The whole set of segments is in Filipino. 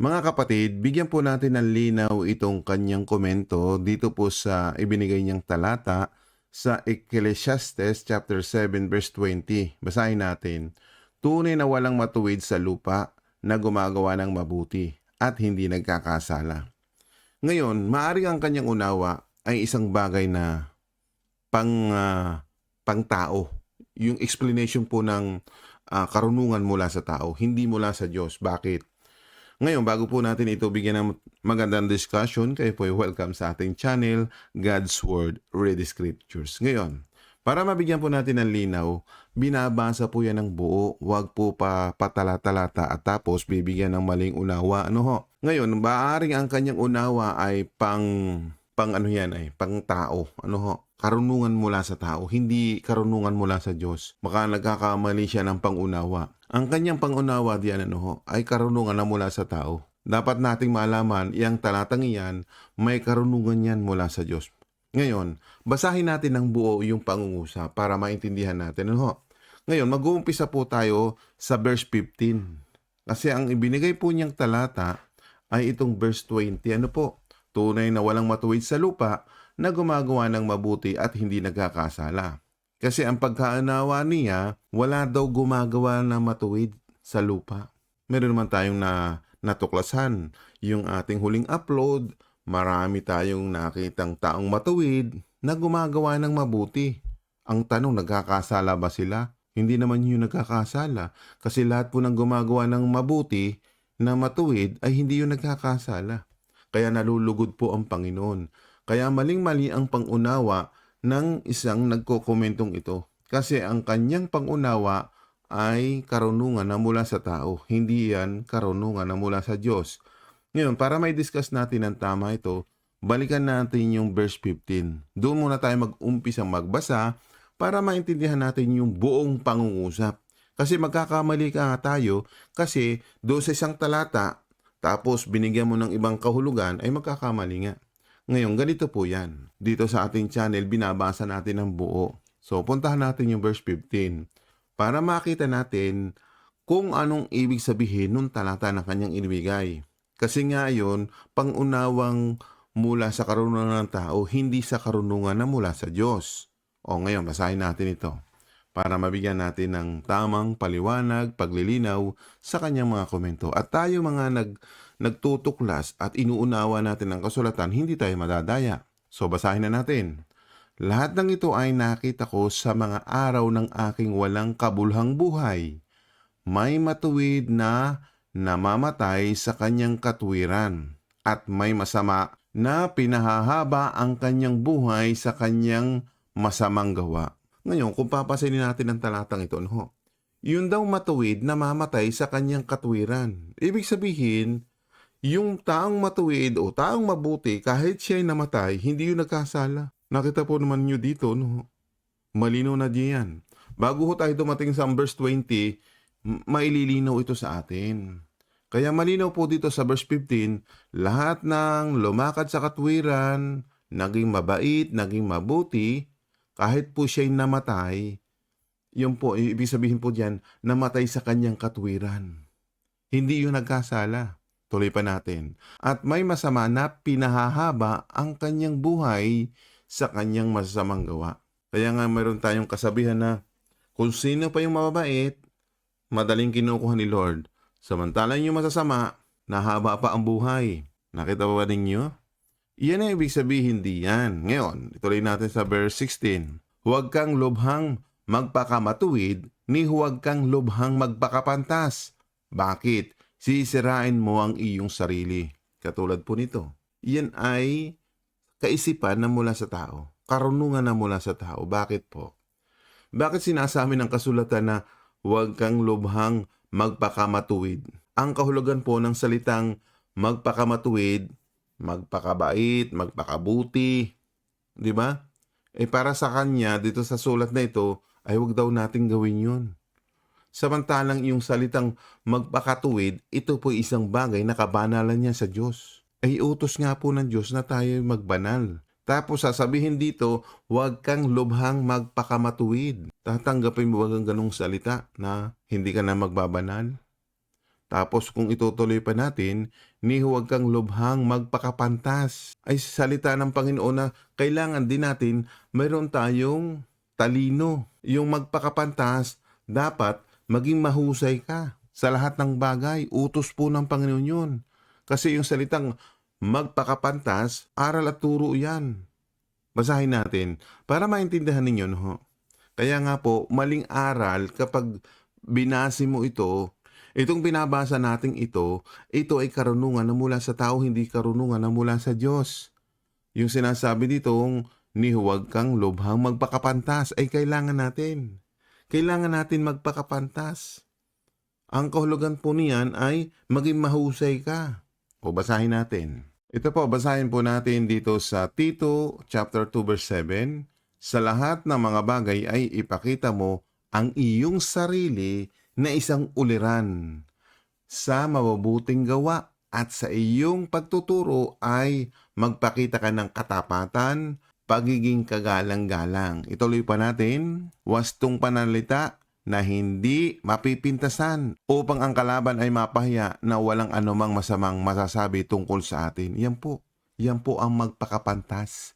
Mga kapatid, bigyan po natin ng linaw itong kanyang komento dito po sa ibinigay niyang talata sa Ecclesiastes chapter 7 verse 20. Basahin natin. Tunay na walang matuwid sa lupa na gumagawa ng mabuti at hindi nagkakasala. Ngayon, maari ang kanyang unawa ay isang bagay na pang ah, pang tao. Yung explanation po ng ah, karunungan mula sa tao, hindi mula sa Diyos. Bakit? Ngayon, bago po natin ito bigyan ng magandang discussion, kayo po ay welcome sa ating channel, God's Word, Read Scriptures. Ngayon, para mabigyan po natin ng linaw, binabasa po yan ng buo, wag po pa patala-talata at tapos bibigyan ng maling unawa. Ano ho? Ngayon, maaring ang kanyang unawa ay pang, pang ano yan ay, pang tao. Ano ho? Karunungan mula sa tao, hindi karunungan mula sa Diyos. Baka nagkakamali siya ng pangunawa. Ang kanyang pangunawa diyan ano ay karunungan na mula sa tao. Dapat nating malaman, iyang talatang iyan, may karunungan yan mula sa Diyos. Ngayon, basahin natin ng buo yung pangungusap para maintindihan natin. Ano? Ngayon, mag-uumpisa po tayo sa verse 15. Kasi ang ibinigay po niyang talata ay itong verse 20. Ano po? Tunay na walang matuwid sa lupa na gumagawa ng mabuti at hindi nagkakasala. Kasi ang pagkaunawa niya, wala daw gumagawa na matuwid sa lupa. Meron naman tayong na natuklasan. Yung ating huling upload, marami tayong nakitang taong matuwid na gumagawa ng mabuti. Ang tanong, nagkakasala ba sila? Hindi naman yung nagkakasala. Kasi lahat po ng gumagawa ng mabuti na matuwid ay hindi yung nagkakasala. Kaya nalulugod po ang Panginoon. Kaya maling-mali ang pangunawa ng isang nagkokomentong ito. Kasi ang kanyang pangunawa ay karunungan na mula sa tao. Hindi yan karunungan na mula sa Diyos. Ngayon, para may discuss natin ang tama ito, balikan natin yung verse 15. Doon muna tayo mag-umpisang magbasa para maintindihan natin yung buong pangungusap. Kasi magkakamali ka nga tayo kasi doon sa isang talata, tapos binigyan mo ng ibang kahulugan, ay magkakamali nga. Ngayon, ganito po yan. Dito sa ating channel, binabasa natin ang buo. So, puntahan natin yung verse 15 para makita natin kung anong ibig sabihin nung talata na kanyang inibigay. Kasi nga yun, pangunawang mula sa karunungan ng tao, hindi sa karunungan na mula sa Diyos. O ngayon, basahin natin ito para mabigyan natin ng tamang paliwanag, paglilinaw sa kanyang mga komento. At tayo mga nag, nagtutuklas at inuunawa natin ang kasulatan, hindi tayo madadaya. So basahin na natin. Lahat ng ito ay nakita ko sa mga araw ng aking walang kabulhang buhay. May matuwid na namamatay sa kanyang katwiran at may masama na pinahahaba ang kanyang buhay sa kanyang masamang gawa. Ngayon, kung papasainin natin ang talatang ito, no? Yun daw matuwid na mamatay sa kanyang katwiran. Ibig sabihin, yung taong matuwid o taong mabuti, kahit siya'y namatay, hindi yun nagkasala. Nakita po naman nyo dito, no? Malinaw na diyan. Bago ho tayo dumating sa verse 20, m- maililinaw ito sa atin. Kaya malinaw po dito sa verse 15, lahat ng lumakad sa katwiran, naging mabait, naging mabuti, kahit po siya'y namatay, yun po, ibig sabihin po diyan, namatay sa kanyang katwiran. Hindi yun nagkasala. Tuloy pa natin. At may masama na pinahahaba ang kanyang buhay sa kanyang masasamang gawa. Kaya nga meron tayong kasabihan na kung sino pa yung mababait, madaling kinukuha ni Lord. Samantalang yung masasama, nahaba pa ang buhay. Nakita ba ninyo? Iyan ang ibig sabihin di yan. Ngayon, ituloy natin sa verse 16. Huwag kang lubhang magpakamatuwid, ni huwag kang lubhang magpakapantas. Bakit? Sisirain mo ang iyong sarili. Katulad po nito. Yan ay kaisipan na mula sa tao. Karunungan na mula sa tao. Bakit po? Bakit sinasabi ng kasulatan na huwag kang lubhang magpakamatuwid? Ang kahulugan po ng salitang magpakamatuwid, magpakabait, magpakabuti, di ba? Eh para sa kanya, dito sa sulat na ito, ay huwag daw nating gawin yun. Samantalang yung salitang magpakatuwid, ito po isang bagay na kabanalan niya sa Diyos. Ay utos nga po ng Diyos na tayo magbanal. Tapos sasabihin dito, huwag kang lubhang magpakamatuwid. Tatanggapin mo ba ang ganong salita na hindi ka na magbabanal? Tapos kung itutuloy pa natin, ni huwag kang lubhang magpakapantas. Ay salita ng Panginoon na kailangan din natin mayroon tayong talino. Yung magpakapantas, dapat maging mahusay ka sa lahat ng bagay. Utos po ng Panginoon yun. Kasi yung salitang magpakapantas, aral at turo yan. Basahin natin para maintindihan ninyo. No? Kaya nga po, maling aral kapag binasi mo ito, itong binabasa nating ito, ito ay karunungan na mula sa tao, hindi karunungan na mula sa Diyos. Yung sinasabi dito, ni huwag kang lubhang magpakapantas ay kailangan natin. Kailangan natin magpakapantas. Ang kahulugan po niyan ay maging mahusay ka. O basahin natin. Ito po, basahin po natin dito sa Tito chapter 2 verse 7. Sa lahat ng mga bagay ay ipakita mo ang iyong sarili na isang uliran sa mabubuting gawa at sa iyong pagtuturo ay magpakita ka ng katapatan, pagiging kagalang-galang. Ituloy pa natin, wastong panalita na hindi mapipintasan upang ang kalaban ay mapahiya na walang anumang masamang masasabi tungkol sa atin. Yan po. Yan po ang magpakapantas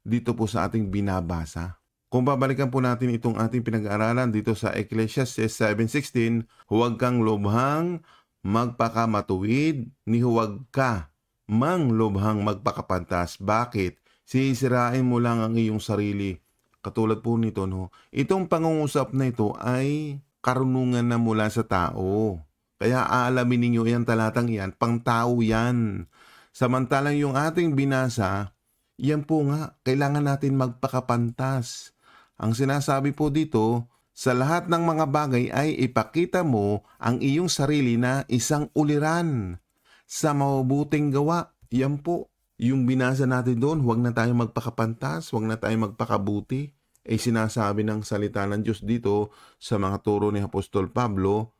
dito po sa ating binabasa. Kung babalikan po natin itong ating pinag-aaralan dito sa Ecclesiastes 7.16, huwag kang lubhang magpakamatuwid, ni huwag ka mang lubhang magpakapantas. Bakit? Sisirain mo lang ang iyong sarili. Katulad po nito, no? Itong pangungusap na ito ay karunungan na mula sa tao. Kaya aalamin ninyo yan talatang yan, pang tao yan. Samantalang yung ating binasa, yan po nga, kailangan natin magpakapantas. Ang sinasabi po dito, sa lahat ng mga bagay ay ipakita mo ang iyong sarili na isang uliran sa mabubuting gawa. Yan po, yung binasa natin doon, huwag na tayo magpakapantas, huwag na tayo magpakabuti. Ay sinasabi ng salita ng Diyos dito sa mga turo ni Apostol Pablo,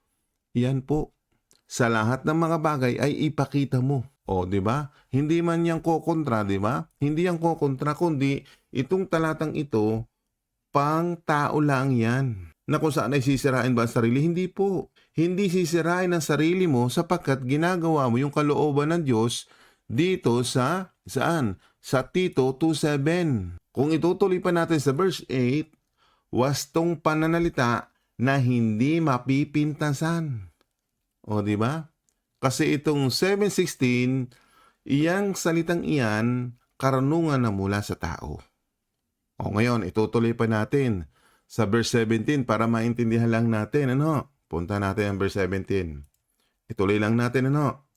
yan po, sa lahat ng mga bagay ay ipakita mo. O, di ba? Hindi man yan kokontra, di ba? Hindi yan kokontra, kundi itong talatang ito, pang tao lang yan. Na kung saan ay sisirain ba ang sarili? Hindi po. Hindi sisirain ang sarili mo sapagkat ginagawa mo yung kalooban ng Diyos dito sa, saan? Sa Tito 2.7. Kung itutuloy pa natin sa verse 8, wastong pananalita na hindi mapipintasan. O, di ba? Kasi itong 7.16, iyang salitang iyan, karunungan na mula sa tao. O ngayon, itutuloy pa natin sa verse 17 para maintindihan lang natin, ano? Punta natin ang verse 17. Ituloy lang natin, ano?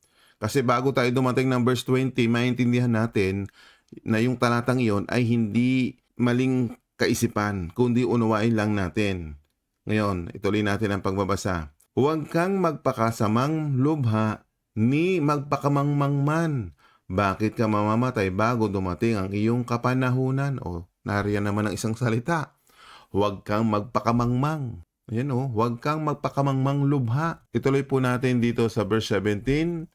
Kasi bago tayo dumating ng verse 20, maintindihan natin na yung talatang iyon ay hindi maling kaisipan, kundi unawain lang natin. Ngayon, ituloy natin ang pagbabasa. Huwag kang magpakasamang lubha ni magpakamangmangman. Bakit ka mamamatay bago dumating ang iyong kapanahunan? O, nariyan naman ang isang salita. Huwag kang magpakamangmang. Ayan o, huwag kang magpakamangmang lubha. Ituloy po natin dito sa verse 17.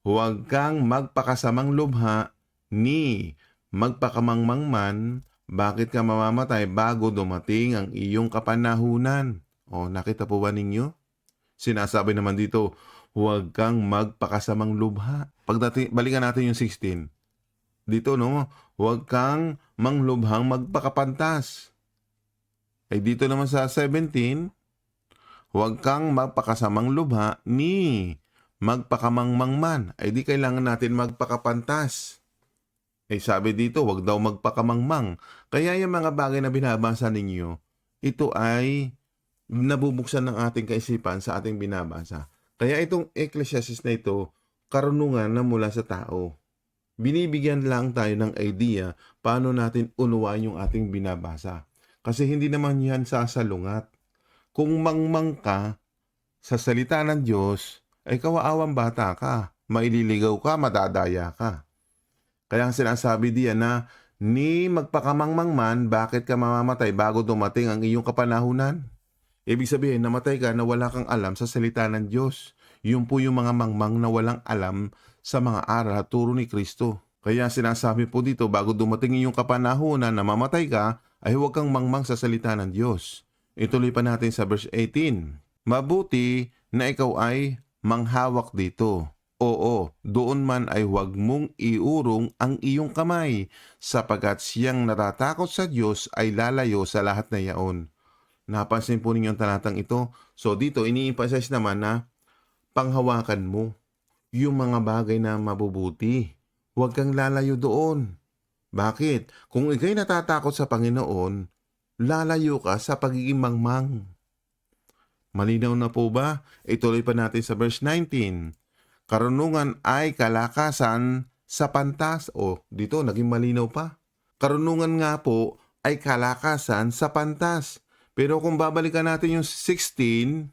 Huwag kang magpakasamang lubha ni magpakamangmangman. Bakit ka mamamatay bago dumating ang iyong kapanahunan? O, nakita po ba ninyo? Sinasabi naman dito, huwag kang magpakasamang lubha. Pagdating, balikan natin yung 16. Dito, no? Huwag kang manglubhang magpakapantas. Ay dito naman sa 17, huwag kang magpakasamang lubha ni magpakamangmangman. Ay di kailangan natin magpakapantas. Ay sabi dito, huwag daw magpakamangmang. Kaya yung mga bagay na binabasa ninyo, ito ay nabubuksan ng ating kaisipan sa ating binabasa. Kaya itong Ecclesiastes na ito, karunungan na mula sa tao. Binibigyan lang tayo ng idea paano natin unuwain yung ating binabasa. Kasi hindi naman yan sasalungat. Kung mangmang ka sa salita ng Diyos, ay kawaawang bata ka. Maililigaw ka, madadaya ka. Kaya ang sinasabi diyan na, ni magpakamangmang man, bakit ka mamamatay bago dumating ang iyong kapanahunan? Ibig sabihin, namatay ka na wala kang alam sa salita ng Diyos. Yun po yung mga mangmang na walang alam sa mga aral at turo ni Kristo. Kaya sinasabi po dito, bago dumating yung kapanahunan na mamatay ka, ay huwag kang mangmang sa salita ng Diyos. Ituloy pa natin sa verse 18. Mabuti na ikaw ay manghawak dito. Oo, doon man ay huwag mong iurong ang iyong kamay, sapagkat siyang natatakot sa Diyos ay lalayo sa lahat na yaon. Napansin po ninyo ang talatang ito. So dito, ini-emphasize naman na panghawakan mo yung mga bagay na mabubuti. Huwag kang lalayo doon. Bakit? Kung ikay natatakot sa Panginoon, lalayo ka sa pagiging mangmang. Malinaw na po ba? Ituloy pa natin sa verse 19. Karunungan ay kalakasan sa pantas. O, dito, naging malinaw pa. Karunungan nga po ay kalakasan sa pantas. Pero kung babalikan natin yung 16,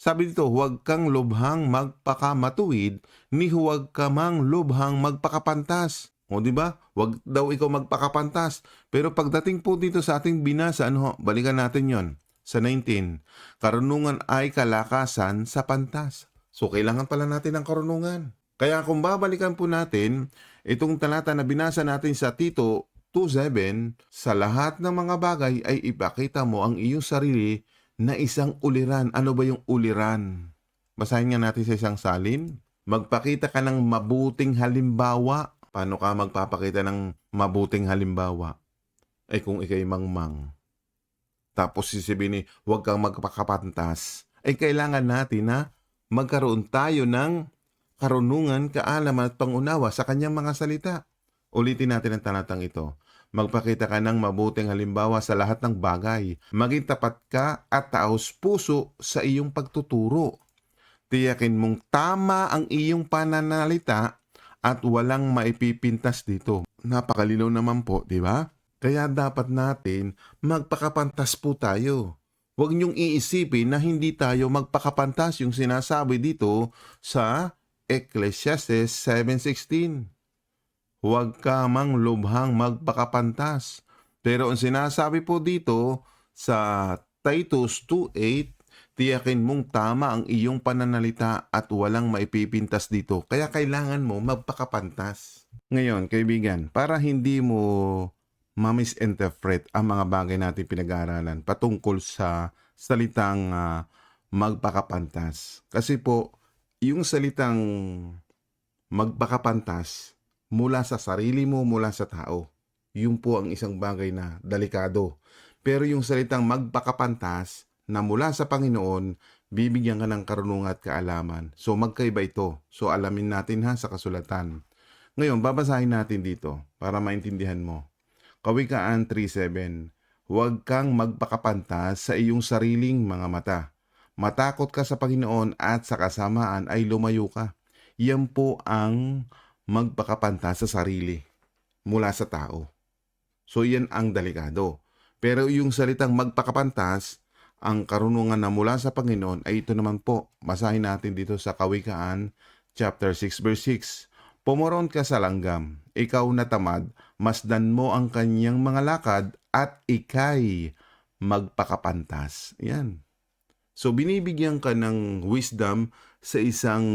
sabi dito, huwag kang lubhang magpakamatuwid, ni huwag ka mang lubhang magpakapantas. O di ba? Huwag daw ikaw magpakapantas. Pero pagdating po dito sa ating binasa, ano, balikan natin yon sa 19. Karunungan ay kalakasan sa pantas. So, kailangan pala natin ng karunungan. Kaya kung babalikan po natin, itong talata na binasa natin sa Tito 2.7, sa lahat ng mga bagay ay ipakita mo ang iyong sarili na isang uliran. Ano ba yung uliran? Basahin nga natin sa isang salin. Magpakita ka ng mabuting halimbawa. Paano ka magpapakita ng mabuting halimbawa? Ay kung ikay mangmang. Tapos sisibi ni, huwag kang magpakapantas. Ay kailangan natin na magkaroon tayo ng karunungan, kaalaman at pangunawa sa kanyang mga salita. Ulitin natin ang talatang ito. Magpakita ka ng mabuting halimbawa sa lahat ng bagay. Maging tapat ka at taos puso sa iyong pagtuturo. Tiyakin mong tama ang iyong pananalita at walang maipipintas dito. Napakalinaw naman po, di ba? Kaya dapat natin magpakapantas po tayo. Huwag niyong iisipin na hindi tayo magpakapantas yung sinasabi dito sa Ecclesiastes 7.16. Huwag ka mang lubhang magpakapantas. Pero ang sinasabi po dito sa Titus 2.8, tiyakin mong tama ang iyong pananalita at walang maipipintas dito. Kaya kailangan mo magpakapantas. Ngayon, kaibigan, para hindi mo ma-misinterpret ang mga bagay natin pinag-aaralan patungkol sa salitang ah, magpakapantas. Kasi po, yung salitang magpakapantas mula sa sarili mo, mula sa tao. Yun po ang isang bagay na delikado. Pero yung salitang magpakapantas na mula sa Panginoon, bibigyan ka ng karunungan at kaalaman. So magkaiba ito. So alamin natin ha sa kasulatan. Ngayon, babasahin natin dito para maintindihan mo. Kawikaan 3.7 Huwag kang magpakapantas sa iyong sariling mga mata. Matakot ka sa Panginoon at sa kasamaan ay lumayo ka. Yan po ang magpakapantas sa sarili mula sa tao. So yan ang delikado. Pero yung salitang magpakapantas, ang karunungan na mula sa Panginoon ay ito naman po. Basahin natin dito sa Kawikaan chapter 6 verse 6. Pumoron ka sa langgam, ikaw na tamad, masdan mo ang kanyang mga lakad at ikay magpakapantas. Yan. So binibigyan ka ng wisdom sa isang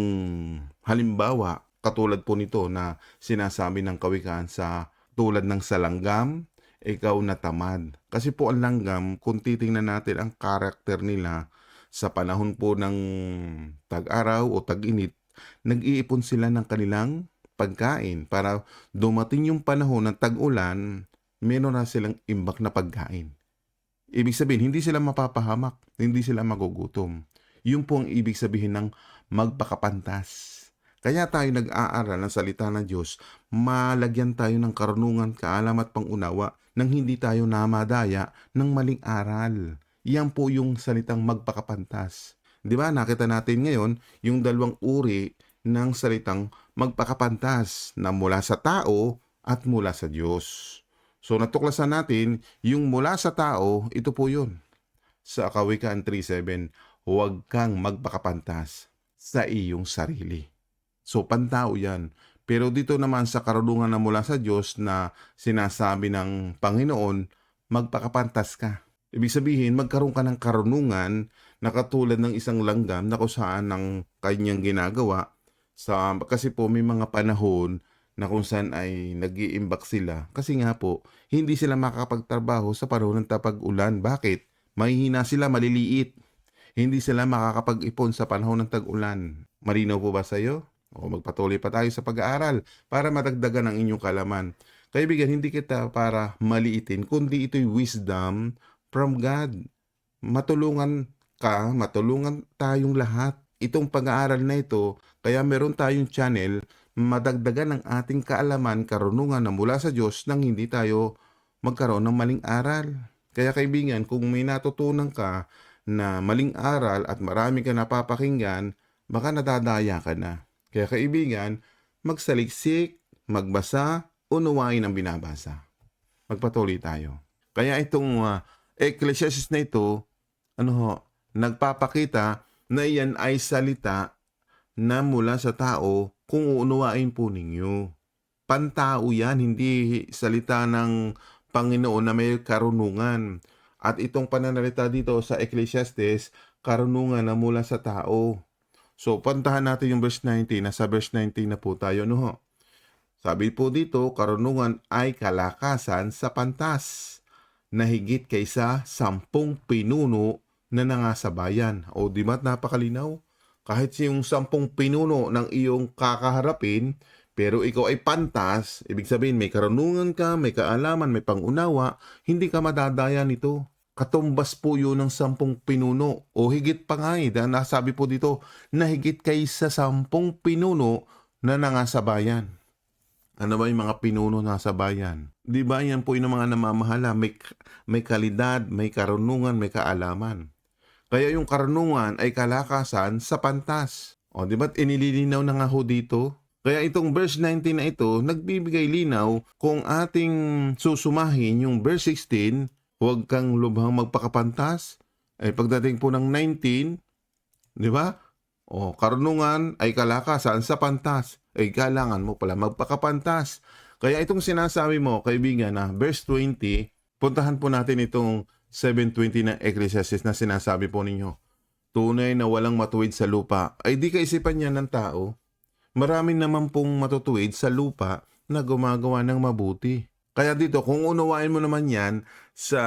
halimbawa katulad po nito na sinasabi ng kawikaan sa tulad ng salanggam, ikaw na tamad. Kasi po ang langgam, kung titingnan natin ang karakter nila sa panahon po ng tag-araw o tag-init, nag-iipon sila ng kanilang pagkain para dumating yung panahon ng tag-ulan, meron na silang imbak na pagkain. Ibig sabihin, hindi sila mapapahamak, hindi sila magugutom. Yun po ang ibig sabihin ng magpakapantas. Kaya tayo nag-aaral ng salita ng Diyos, malagyan tayo ng karunungan, kaalam at pangunawa nang hindi tayo namadaya ng maling aral. Yan po yung salitang magpakapantas. Di ba? Nakita natin ngayon yung dalawang uri ng salitang magpakapantas na mula sa tao at mula sa Diyos. So natuklasan natin yung mula sa tao, ito po yun. Sa Kawikaan 3.7, huwag kang magpakapantas sa iyong sarili. So, pantao yan. Pero dito naman sa karunungan na mula sa Diyos na sinasabi ng Panginoon, magpakapantas ka. Ibig sabihin, magkaroon ka ng karunungan na katulad ng isang langgam na kung saan ng kanyang ginagawa. Sa, kasi po may mga panahon na kung saan ay nag-iimbak sila. Kasi nga po, hindi sila makakapagtrabaho sa panahon ng tapag-ulan. Bakit? Mahihina sila, maliliit. hindi sila makakapag-ipon sa panahon ng tag-ulan. Malinaw po ba sa iyo? O magpatuloy pa tayo sa pag-aaral para madagdagan ang inyong kalaman. Kaibigan, hindi kita para maliitin, kundi ito'y wisdom from God. Matulungan ka, matulungan tayong lahat. Itong pag-aaral na ito, kaya meron tayong channel, madagdagan ang ating kaalaman, karunungan na mula sa Diyos nang hindi tayo magkaroon ng maling aral. Kaya kaibigan, kung may natutunan ka na maling aral at marami ka napapakinggan, baka nadadaya ka na. Kaya kaibigan, magsaliksik, magbasa, unawain ang binabasa. Magpatuloy tayo. Kaya itong uh, Ecclesiastes na ito, ano ho, nagpapakita na iyan ay salita na mula sa tao kung uunawain po ninyo. Pantao yan, hindi salita ng Panginoon na may karunungan. At itong pananalita dito sa Ecclesiastes, karunungan na mula sa tao. So, pantahan natin yung verse 19. Nasa verse 19 na po tayo, no? Sabi po dito, karunungan ay kalakasan sa pantas na higit kaysa sampung pinuno na nangasabayan. O di ba't napakalinaw? Kahit yung sampung pinuno ng iyong kakaharapin, pero ikaw ay pantas, ibig sabihin may karunungan ka, may kaalaman, may pangunawa, hindi ka madadaya nito. Katumbas po yun ng sampung pinuno o higit pa nga eh, dahil nasabi po dito na higit kaysa sampung pinuno na nangasabayan. Ano ba yung mga pinuno na sa bayan? Di ba yan po yung mga namamahala, may, may kalidad, may karunungan, may kaalaman. Kaya yung karunungan ay kalakasan sa pantas. O di ba't inililinaw na nga ho dito? Kaya itong verse 19 na ito, nagbibigay linaw kung ating susumahin yung verse 16, huwag kang lubhang magpakapantas. Ay pagdating po ng 19, di ba? O, karunungan ay kalakasan sa pantas. Ay kailangan mo pala magpakapantas. Kaya itong sinasabi mo, kaibigan, na verse 20, puntahan po natin itong 720 ng Ecclesiastes na sinasabi po ninyo. Tunay na walang matuwid sa lupa. Ay di kaisipan niya ng tao. Marami naman pong matutuwid sa lupa na gumagawa ng mabuti. Kaya dito, kung unawain mo naman yan sa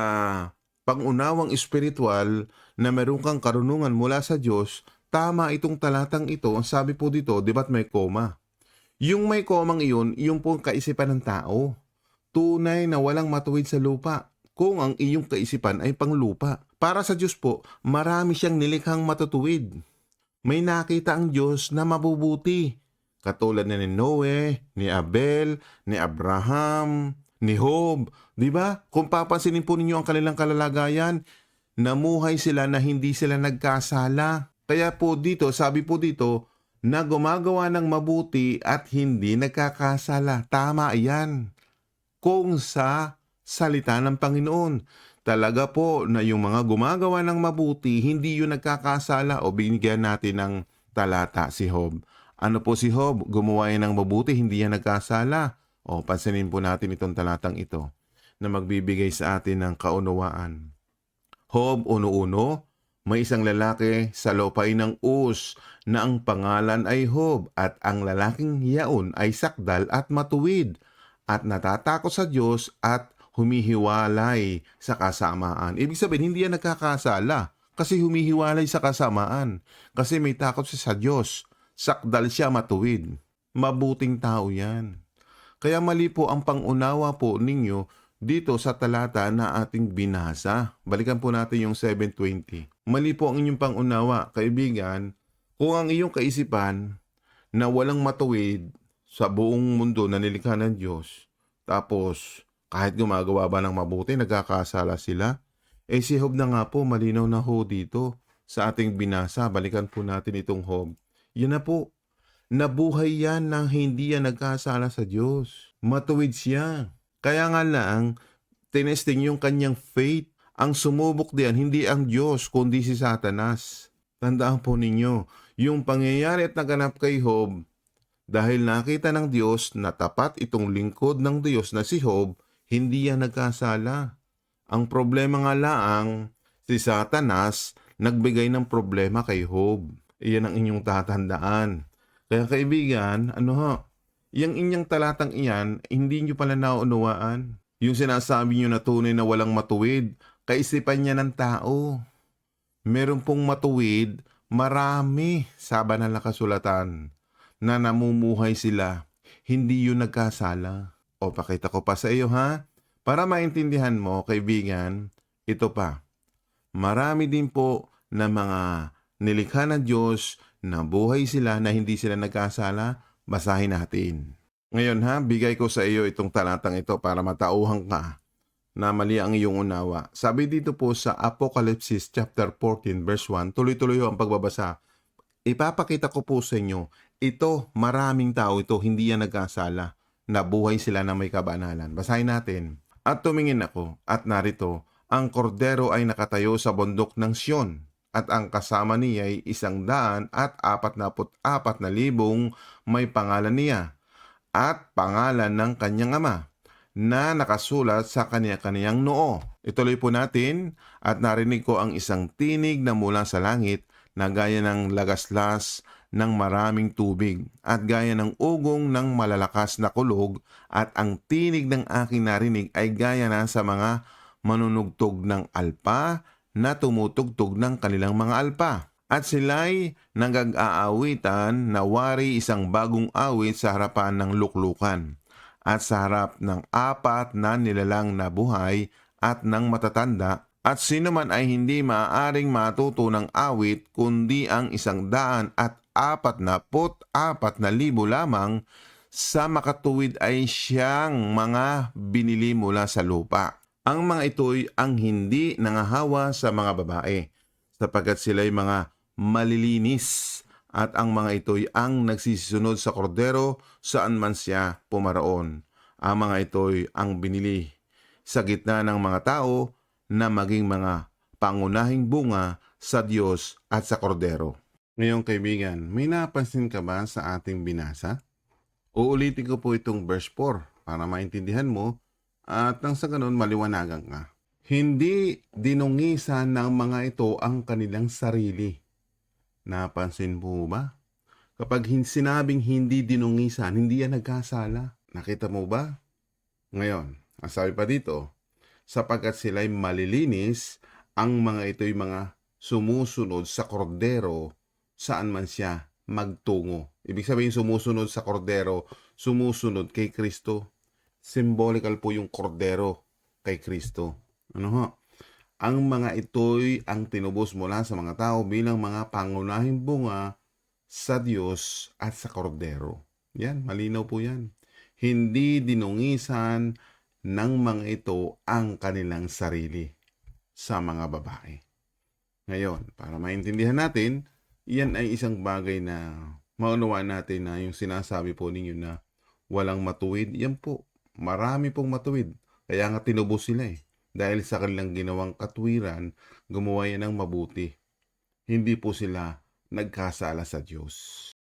pangunawang espiritual na meron kang karunungan mula sa Diyos, tama itong talatang ito. Ang sabi po dito, di ba't may koma? Yung may komang iyon, yung po kaisipan ng tao. Tunay na walang matuwid sa lupa kung ang iyong kaisipan ay panglupa. Para sa Diyos po, marami siyang nilikhang matutuwid. May nakita ang Diyos na mabubuti. Katulad na ni Noe, ni Abel, ni Abraham, ni Job. Di ba? Kung papansinin po ninyo ang kanilang kalalagayan, namuhay sila na hindi sila nagkasala. Kaya po dito, sabi po dito, na gumagawa ng mabuti at hindi nagkakasala. Tama yan. Kung sa salita ng Panginoon. Talaga po na yung mga gumagawa ng mabuti, hindi yung nagkakasala o binigyan natin ng talata si Job. Ano po si Job? Gumawa yan ng mabuti, hindi yan nagkasala. O pansinin po natin itong talatang ito na magbibigay sa atin ng kaunawaan. Job uno-uno, may isang lalaki sa lopay ng Us na ang pangalan ay Job at ang lalaking yaon ay sakdal at matuwid at natatakot sa Diyos at humihiwalay sa kasamaan. Ibig sabihin, hindi yan nagkakasala kasi humihiwalay sa kasamaan. Kasi may takot siya sa Diyos. Sakdal siya matuwid. Mabuting tao yan. Kaya mali po ang pangunawa po ninyo dito sa talata na ating binasa. Balikan po natin yung 720. Mali po ang inyong pangunawa, kaibigan, kung ang iyong kaisipan na walang matuwid sa buong mundo na nilikha ng Diyos, tapos kahit gumagawa ba ng mabuti, nagkakasala sila. Eh si Job na nga po, malinaw na ho dito sa ating binasa. Balikan po natin itong Job. Yan na po. Nabuhay yan nang hindi yan nagkasala sa Diyos. Matuwid siya. Kaya nga lang, tinesting yung kanyang faith. Ang sumubok diyan, hindi ang Diyos, kundi si Satanas. Tandaan po ninyo, yung pangyayari at naganap kay Job, dahil nakita ng Diyos na tapat itong lingkod ng Diyos na si Job, hindi yan nagkasala. Ang problema nga laang, si Satanas nagbigay ng problema kay Job. Iyan ang inyong tatandaan. Kaya kaibigan, ano ho, yung inyong talatang iyan, hindi nyo pala naunawaan. Yung sinasabi nyo na tunay na walang matuwid, kaisipan niya ng tao. Meron pong matuwid, marami sa banal na kasulatan na namumuhay sila. Hindi yun nagkasala. O pakita ko pa sa iyo ha. Para maintindihan mo, kaibigan, ito pa. Marami din po na mga nilikha ng Diyos na buhay sila na hindi sila nagkasala. Basahin natin. Ngayon ha, bigay ko sa iyo itong talatang ito para matauhan ka na mali ang iyong unawa. Sabi dito po sa Apocalypse chapter 14 verse 1, tuloy-tuloy ang pagbabasa. Ipapakita ko po sa inyo, ito, maraming tao ito, hindi yan nagkasala. Nabuhay sila na may kabanalan. Basahin natin. At tumingin ako, at narito, ang kordero ay nakatayo sa bundok ng Sion, at ang kasama niya ay isang daan at apat na apat na libong may pangalan niya, at pangalan ng kanyang ama na nakasulat sa kanya-kanyang noo. Ituloy po natin at narinig ko ang isang tinig na mula sa langit na gaya ng lagaslas ng maraming tubig at gaya ng ugong ng malalakas na kulog at ang tinig ng aking narinig ay gaya na sa mga manunugtog ng alpa na tumutugtog ng kanilang mga alpa. At sila'y nagag-aawitan na wari isang bagong awit sa harapan ng luklukan at sa harap ng apat na nilalang na buhay at ng matatanda at sino man ay hindi maaaring matuto ng awit kundi ang isang daan at apat na put apat na libo lamang sa makatuwid ay siyang mga binili mula sa lupa. Ang mga ito'y ang hindi nangahawa sa mga babae sapagkat sila'y mga malilinis at ang mga ito'y ang nagsisisunod sa kordero saan man siya pumaraon. Ang mga ito'y ang binili sa gitna ng mga tao na maging mga pangunahing bunga sa Diyos at sa kordero. Ngayon kaibigan, may napansin ka ba sa ating binasa? Uulitin ko po itong verse 4 para maintindihan mo at nang sa ganun maliwanagan ka. Hindi dinungisan ng mga ito ang kanilang sarili. Napansin mo ba? Kapag sinabing hindi dinungisan, hindi yan nagkasala. Nakita mo ba? Ngayon, ang sabi pa dito, sapagkat sila'y malilinis, ang mga ito'y mga sumusunod sa kordero saan man siya magtungo. Ibig sabihin sumusunod sa kordero, sumusunod kay Kristo. Symbolical po yung kordero kay Kristo. Ano ho? Ang mga ito'y ang tinubos mula sa mga tao bilang mga pangunahing bunga sa Diyos at sa kordero. Yan, malinaw po yan. Hindi dinungisan ng mga ito ang kanilang sarili sa mga babae. Ngayon, para maintindihan natin, yan ay isang bagay na maunawaan natin na yung sinasabi po ninyo na walang matuwid, yan po, marami pong matuwid. Kaya nga tinubos sila eh. Dahil sa kanilang ginawang katwiran, gumawa yan ng mabuti. Hindi po sila nagkasala sa Diyos.